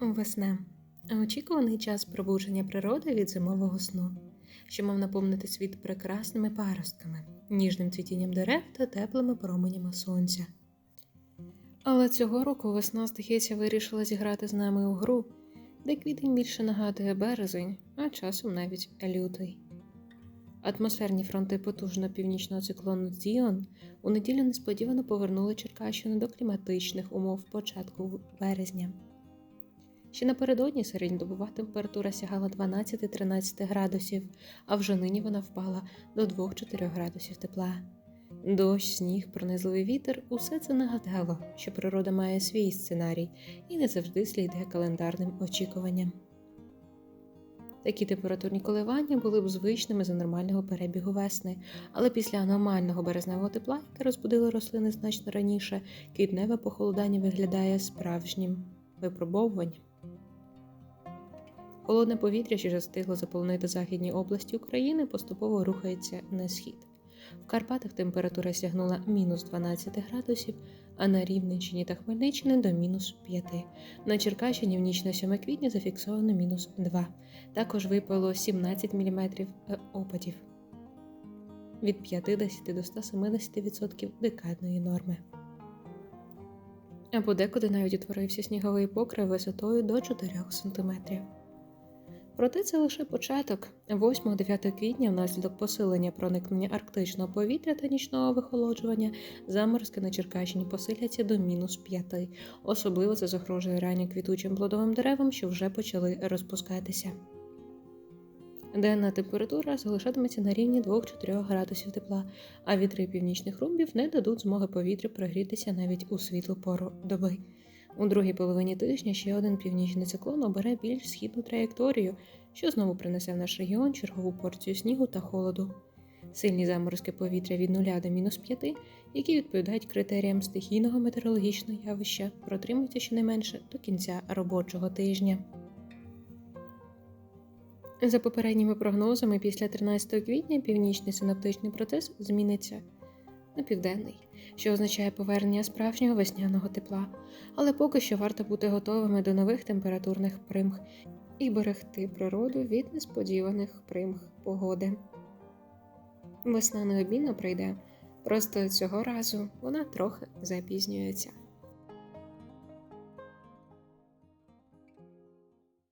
Весна очікуваний час пробудження природи від зимового сну, що мав наповнити світ прекрасними паростками, ніжним цвітінням дерев та теплими променями сонця. Але цього року весна, здається, вирішила зіграти з нами у гру, де квітень більше нагадує березень, а часом навіть лютий. Атмосферні фронти потужного північного циклону Діон у неділю несподівано повернули Черкащину до кліматичних умов початку березня. Ще напередодні середньодобова температура сягала 12-13 градусів, а вже нині вона впала до 2-4 градусів тепла. Дощ, сніг, пронизливий вітер усе це нагадало, що природа має свій сценарій і не завжди слідує календарним очікуванням. Такі температурні коливання були б звичними за нормального перебігу весни, але після аномального березневого тепла, яке розбудило рослини значно раніше, квітневе похолодання виглядає справжнім випробовуванням. Холодне повітря, що вже встигло заполонити західні області України, поступово рухається на схід. В Карпатах температура сягнула мінус 12 градусів, а на Рівненщині та Хмельниччині до мінус 5. На Черкащині в ніч на 7 квітня зафіксовано мінус 2. Також випало 17 мм опадів від 50 до 170% декадної норми. А подекуди навіть утворився сніговий покрив висотою до 4 см. Проте це лише початок. 8-9 квітня, внаслідок посилення проникнення арктичного повітря та нічного вихолоджування, заморозки на Черкащині посиляться до мінус 5. Особливо це загрожує ранньо квітучим плодовим деревам, що вже почали розпускатися. Денна температура залишатиметься на рівні 2-4 градусів тепла, а вітри північних румбів не дадуть змоги повітрю прогрітися навіть у світлу пору доби. У другій половині тижня ще один північний циклон обере більш східну траєкторію, що знову принесе в наш регіон чергову порцію снігу та холоду. Сильні заморозки повітря від 0 до мінус 5, які відповідають критеріям стихійного метеорологічного явища, протримуються щонайменше до кінця робочого тижня. За попередніми прогнозами, після 13 квітня північний синаптичний процес зміниться на південний, що означає повернення справжнього весняного тепла, але поки що варто бути готовими до нових температурних примх і берегти природу від несподіваних примх погоди. Весна необмінно прийде, просто цього разу вона трохи запізнюється.